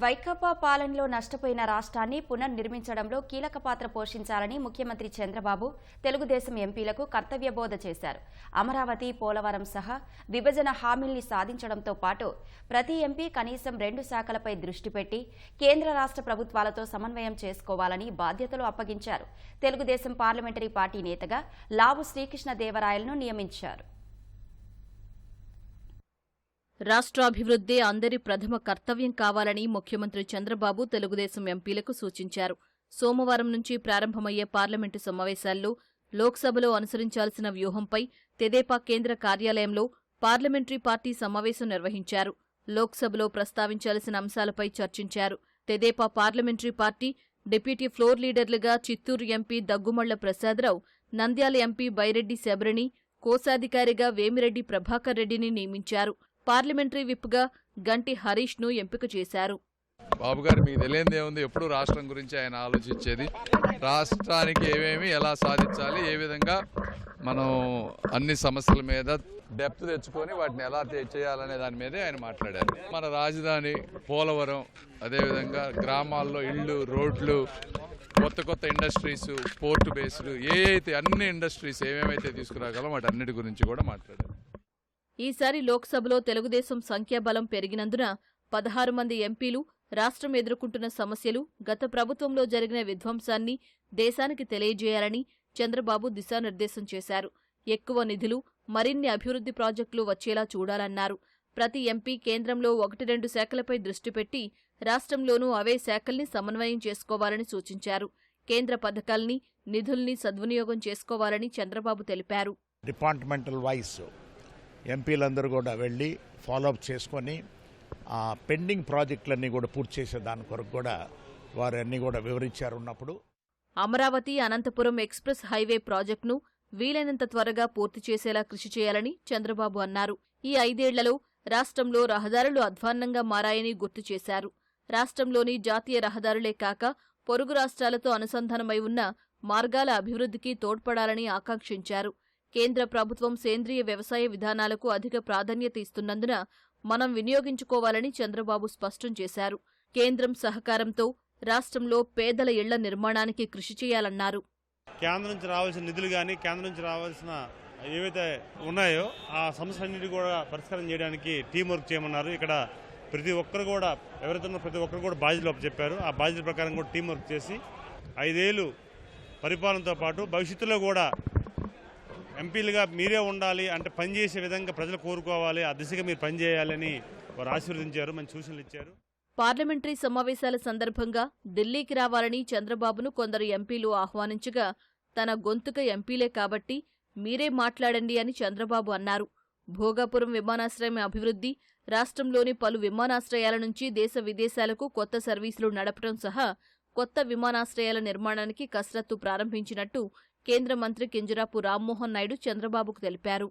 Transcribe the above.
వైకాపా పాలనలో నష్టపోయిన రాష్ట్రాన్ని పునర్నిర్మించడంలో కీలక పాత్ర పోషించాలని ముఖ్యమంత్రి చంద్రబాబు తెలుగుదేశం ఎంపీలకు కర్తవ్యబోధ చేశారు. అమరావతి పోలవరం సహా విభజన హామీల్ని సాధించడంతో పాటు ప్రతి ఎంపీ కనీసం రెండు శాఖలపై దృష్టి పెట్టి కేంద్ర రాష్ట్ర ప్రభుత్వాలతో సమన్వయం చేసుకోవాలని బాధ్యతలు అప్పగించారు. తెలుగుదేశం పార్లమెంటరీ పార్టీ నేతగా లావు శ్రీకృష్ణదేవరాయలను నియమించారు. రాష్ట్రాభివృద్ధే అందరి ప్రథమ కర్తవ్యం కావాలని ముఖ్యమంత్రి చంద్రబాబు తెలుగుదేశం ఎంపీలకు సూచించారు. సోమవారం నుంచి ప్రారంభమయ్యే పార్లమెంటు సమావేశాల్లో లోక్సభలో అనుసరించాల్సిన వ్యూహంపై తెదేపా కేంద్ర కార్యాలయంలో పార్లమెంటరీ పార్టీ సమావేశం నిర్వహించారు. లోక్సభలో ప్రస్తావించాల్సిన అంశాలపై చర్చించారు. Tedepa parliamentary party deputy floor లీడర్లుగా Chittoor MP Daggumalla Prasadarao Nandyal MP Byreddy శబరిని కోశాధికారిగా వేమిరెడ్డి ప్రభాకర్ రెడ్డిని నియమించారు. పార్లమెంటరీ విప్గా గంటి హరీష్ను ఎంపిక చేశారు. బాబు గారు మీకు తెలియంది ఏముంది? ఎప్పుడు రాష్ట్రం గురించి ఆయన ఆలోచించేది. రాష్ట్రానికి ఏమేమి ఎలా సాధించాలి ఏ విధంగా మనం అన్ని సమస్యల మీద డెప్త్ తెచ్చుకొని వాటిని ఎలా చేయాలనే దాని మీదే ఆయన మాట్లాడారు. మన రాజధాని పోలవరం అదేవిధంగా గ్రామాల్లో ఇళ్ళు రోడ్లు కొత్త కొత్త ఇండస్ట్రీస్ పోర్టు బేస్లు ఏ అయితే అన్ని ఇండస్ట్రీస్ ఏమేమైతే తీసుకురాగలం వాటి అన్నిటి గురించి కూడా మాట్లాడారు. ఈసారి లోక్సభలో తెలుగుదేశం సంఖ్యాబలం పెరిగినందున పదహారు మంది ఎంపీలు రాష్ట్రం ఎదుర్కొంటున్న సమస్యలు గత ప్రభుత్వంలో జరిగిన విధ్వంసాన్ని దేశానికి తెలియజేయాలని చంద్రబాబు దిశానిర్దేశం చేశారు. ఎక్కువ నిధులు మరిన్ని అభివృద్ధి ప్రాజెక్టులు వచ్చేలా చూడాలన్నారు. ప్రతి ఎంపీ కేంద్రంలో ఒకటి రెండు శాఖలపై దృష్టి పెట్టి రాష్ట్రంలోనూ అవే శాఖల్ని సమన్వయం చేసుకోవాలని సూచించారు. కేంద్ర పథకాల్ని నిధుల్ని సద్వినియోగం చేసుకోవాలని చంద్రబాబు తెలిపారు. డిపార్ట్మెంటల్ వైస్ ఎంపీలందరూ కూడా వెళ్ళి ఫాలోఅప్ చేసుకొని ఆ పెండింగ్ ప్రాజెక్టులన్నీ కూడా పూర్తి చేసే దాని కొరకు కూడా వారు అన్నీ కూడా వివరించారు ఉన్నప్పుడు. అమరావతి అనంతపురం ఎక్స్ప్రెస్ హైవే ప్రాజెక్టును వీలైనంత త్వరగా పూర్తి చేసేలా కృషి చేయాలని చంద్రబాబు అన్నారు. ఈ ఐదేళ్ళలో రాష్ట్రంలో రహదారులు అధ్వాన్నంగా మారాయని గుర్తు చేశారు. రాష్ట్రంలోని జాతీయ రహదారులే కాక పొరుగు రాష్ట్రాలతో అనుసంధానమై ఉన్న మార్గాల అభివృద్ధికి తోడ్పడాలని ఆకాంక్షించారు. కేంద్ర ప్రభుత్వం సేంద్రియ వ్యవసాయ విధానాలకు అధిక ప్రాధాన్యత ఇస్తున్నందున మనం వినియోగించుకోవాలని చంద్రబాబు స్పష్టం చేశారు. కేంద్రం సహకారంతో రాష్ట్రంలో పేదల ఇళ్ళ నిర్మాణానికి కృషి చేయాలన్నారు. కేంద్రం నుంచి రావాల్సిన నిధులు కానీ కేంద్రం నుంచి రావాల్సిన ఏవైతే ఉన్నాయో ఆ సమస్యలన్నిటి కూడా పరిష్కారం చేయడానికి టీం వర్క్ చేయమన్నారు. ఇక్కడ ప్రతి ఒక్కరు కూడా ఎవరైతే ప్రతి ఒక్కరు కూడా బాధ్యతలు చెప్పారు. ఆ బాధ్యత ప్రకారం కూడా టీం వర్క్ చేసి ఐదేళ్ళు పరిపాలనతో పాటు భవిష్యత్తులో కూడా ఎంపీలుగా మీరే ఉండాలి అంటే పనిచేసే విధంగా ప్రజలు కోరుకోవాలి ఆ దిశగా మీరు పనిచేయాలని వారు ఆశీర్వదించారు మంచి సూచనలు ఇచ్చారు. పార్లమెంటరీ సమావేశాల సందర్భంగా ఢిల్లీకి రావాలని చంద్రబాబును కొందరు ఎంపీలు ఆహ్వానించగా తన గొంతుక ఎంపీలే కాబట్టి మీరే మాట్లాడండి అని చంద్రబాబు అన్నారు. భోగాపురం విమానాశ్రయం అభివృద్ధి రాష్ట్రంలోని పలు విమానాశ్రయాల నుంచి దేశ విదేశాలకు కొత్త సర్వీసులు నడపడం సహా కొత్త విమానాశ్రయాల నిర్మాణానికి కసరత్తు ప్రారంభించినట్టు కేంద్ర మంత్రి కింజరాపు రామ్మోహన్ నాయుడు చంద్రబాబుకు తెలిపారు.